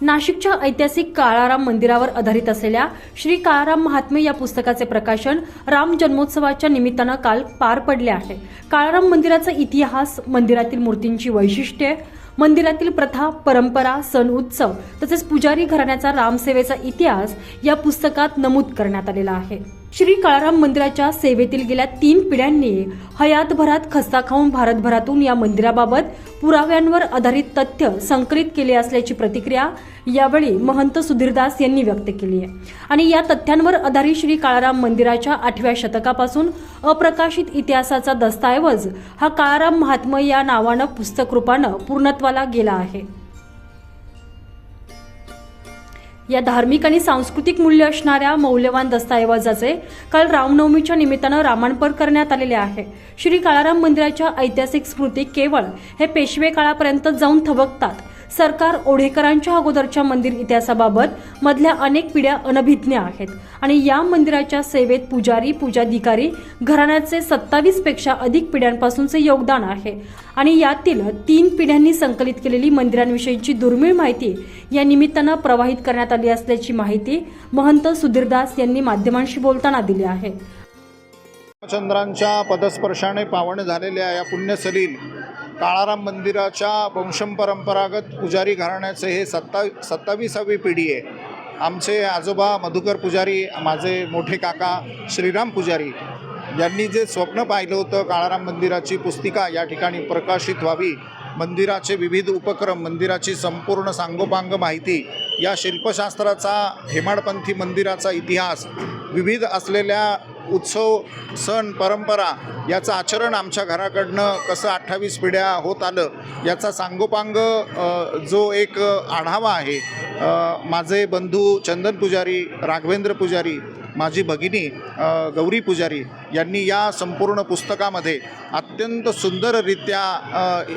नाशिकच्या ऐतिहासिक काळाराम मंदिरावर आधारित असलेल्या श्री काळाराम महात्मे या पुस्तकाचे प्रकाशन राम जन्मोत्सवाच्या निमित्तानं काल पार पडले आहे. काळाराम मंदिराचा इतिहास मंदिरातील मूर्तींची वैशिष्ट्ये मंदिरातील प्रथा परंपरा सण उत्सव तसेच पुजारी घराण्याचा रामसेवेचा इतिहास या पुस्तकात नमूद करण्यात आलेला आहे. श्री काळाराम मंदिराच्या सेवेतील गेल्या तीन पिढ्यांनी हयातभरात खस्ता खाऊन भारतभरातून या मंदिराबाबत पुराव्यांवर आधारित तथ्य संकलित केले असल्याची प्रतिक्रिया यावेळी महंत सुधीरदास यांनी व्यक्त केली आहे. आणि या तथ्यांवर आधारित श्री काळाराम मंदिराच्या आठव्या शतकापासून अप्रकाशित इतिहासाचा दस्तऐवज हा काळाराम महात्म या नावानं पुस्तकरूपानं पूर्णत्वाला गेला आहे. या धार्मिक आणि सांस्कृतिक मूल्य असणाऱ्या मौल्यवान दस्तऐवजाचे काल रामनवमीच्या निमित्तानं रामांपर करण्यात आलेले आहे. श्री काळाराम मंदिराच्या ऐतिहासिक स्मृती केवळ हे पेशवे काळापर्यंत जाऊन थबकतात. सरकार ओढेकरांच्या अगोदरच्या मंदिर इतिहासाबाबत मधल्या अनेक पिढ्या अनभिज्ञ आहेत. आणि या मंदिराच्या सेवेत पुजारी पूजाधिकारी घराण्याचे सत्तावीसपेक्षा अधिक पिढ्यांपासूनचे योगदान आहे. आणि यातील तीन पिढ्यांनी संकलित केलेली मंदिरांविषयीची दुर्मिळ माहिती या निमित्तानं प्रवाहित करण्यात आली असल्याची माहिती महंत सुधीरदास यांनी माध्यमांशी बोलताना दिली आहे. रामचंद्रांच्या पदस्पर्शाने पावन झालेल्या या पुण्यसलील काळाराम मंदिराच्या वंशपरंपरागत पुजारी घराण्याचे हे सत्ता सत्तावीसावी पिढी आहे. आमचे आजोबा मधुकर पुजारी माझे मोठे काका श्रीराम पुजारी यांनी जे स्वप्न पाहिलं होतं काळाराम मंदिराची पुस्तिका या ठिकाणी प्रकाशित व्हावी मंदिराचे विविध उपक्रम मंदिराची संपूर्ण सांगोपांग माहिती या शिल्पशास्त्राचा हेमाडपंथी मंदिराचा इतिहास विविध असलेल्या उत्सव सण परंपरा याचं आचरण आमच्या घराकडनं कसं अठ्ठावीस पिढ्या होत आलं याचा सांगोपांग जो एक आढावा आहे माझे बंधू चंदन पुजारी राघवेंद्र पुजारी माझी भगिनी गौरी पुजारी यांनी या संपूर्ण पुस्तकामध्ये अत्यंत सुंदररित्या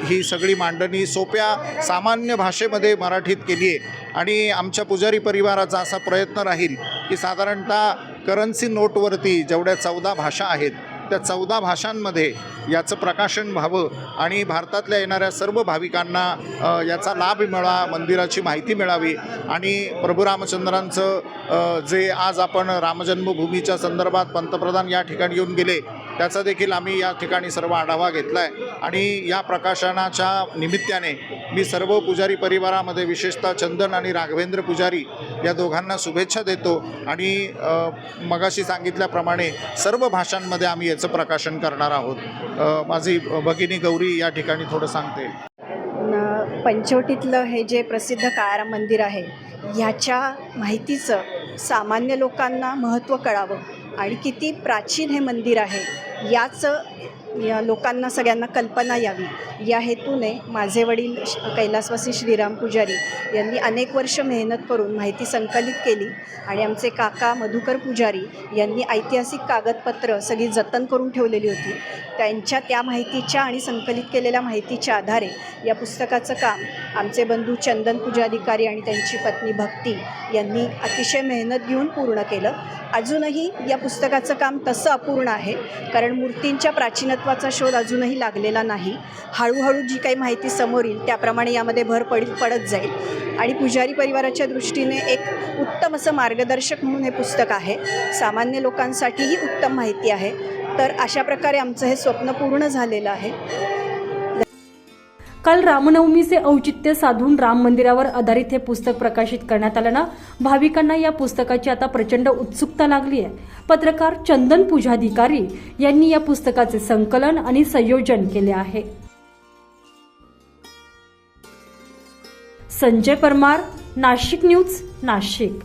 ही सगळी मांडणी सोप्या सामान्य भाषेमध्ये मराठीत केली आहे. आणि आमच्या पुजारी परिवाराचा असा प्रयत्न राहील की साधारणतः करन्सी नोटवरती जेवढ्या चौदा भाषा आहेत त्या चौदा भाषांमध्ये याचं प्रकाशन व्हावं आणि भारतातल्या येणाऱ्या सर्व भाविकांना याचा लाभ मिळा मंदिराची माहिती मिळावी आणि प्रभू रामचंद्रांचं जे आज आपण रामजन्मभूमीच्या संदर्भात पंतप्रधान या ठिकाणी येऊन गेले त्याचा देखील आम्ही या ठिकाणी सर्व आढावा घेतला आहे आणि या प्रकाशनाच्या निमित्ताने मी सर्व पुजारी परिवारामध्ये विशेषतः चंदन आणि राघवेंद्र पुजारी या दोघांना शुभेच्छा देतो. आणि मगाशी सांगितल्याप्रमाणे सर्व भाषांमध्ये आम्ही याचं प्रकाशन करणार आहोत. माझी भगिनी गौरी या ठिकाणी थोडं सांगते. पंचवटीतलं हे जे प्रसिद्ध काळाराम मंदिर आहे ह्याच्या माहितीचं सामान्य लोकांना महत्त्व कळावं. आणि किती प्राचीन हे मंदिर आहे याचं या लोकांना सगळ्यांना कल्पना यावी. या हेतूने माझे वडील श- कैलासवासी श्रीराम पुजारी यांनी अनेक वर्ष मेहनत करून माहिती संकलित केली आणि आमचे काका मधुकर पुजारी यांनी ऐतिहासिक कागदपत्र सगळी जतन करून ठेवलेली होती. त्यांच्या त्या माहितीच्या आणि संकलित केलेल्या माहितीच्या आधारे या पुस्तकाचं काम आमचे बंधू चंदन पूजाधिकारी आणि त्यांची पत्नी भक्ती यांनी अतिशय मेहनत घेऊन पूर्ण केलं. अजूनही या पुस्तकाचं काम तसं अपूर्ण आहे कारण मूर्तींच्या प्राचीनत्वाचा शोध अजूनही लागलेला नाही. हळूहळू जी काही माहिती समोर येईल त्याप्रमाणे यामध्ये भर पड पडत जाईल. आणि पुजारी परिवाराच्या दृष्टीने एक उत्तम असं मार्गदर्शक म्हणून हे पुस्तक आहे. सामान्य लोकांसाठीही उत्तम माहिती आहे. तर अशा प्रकारे आमचं हे स्वप्न पूर्ण झालेलं आहे. काल रामनवमीचे औचित्य साधून राम मंदिरावर आधारित हे पुस्तक प्रकाशित करण्यात आल्यानं भाविकांना या पुस्तकाची आता प्रचंड उत्सुकता लागली आहे. पत्रकार चंदन पूजाधिकारी यांनी या पुस्तकाचे संकलन आणि संयोजन केले आहे. संजय परमार नाशिक न्यूज नाशिक.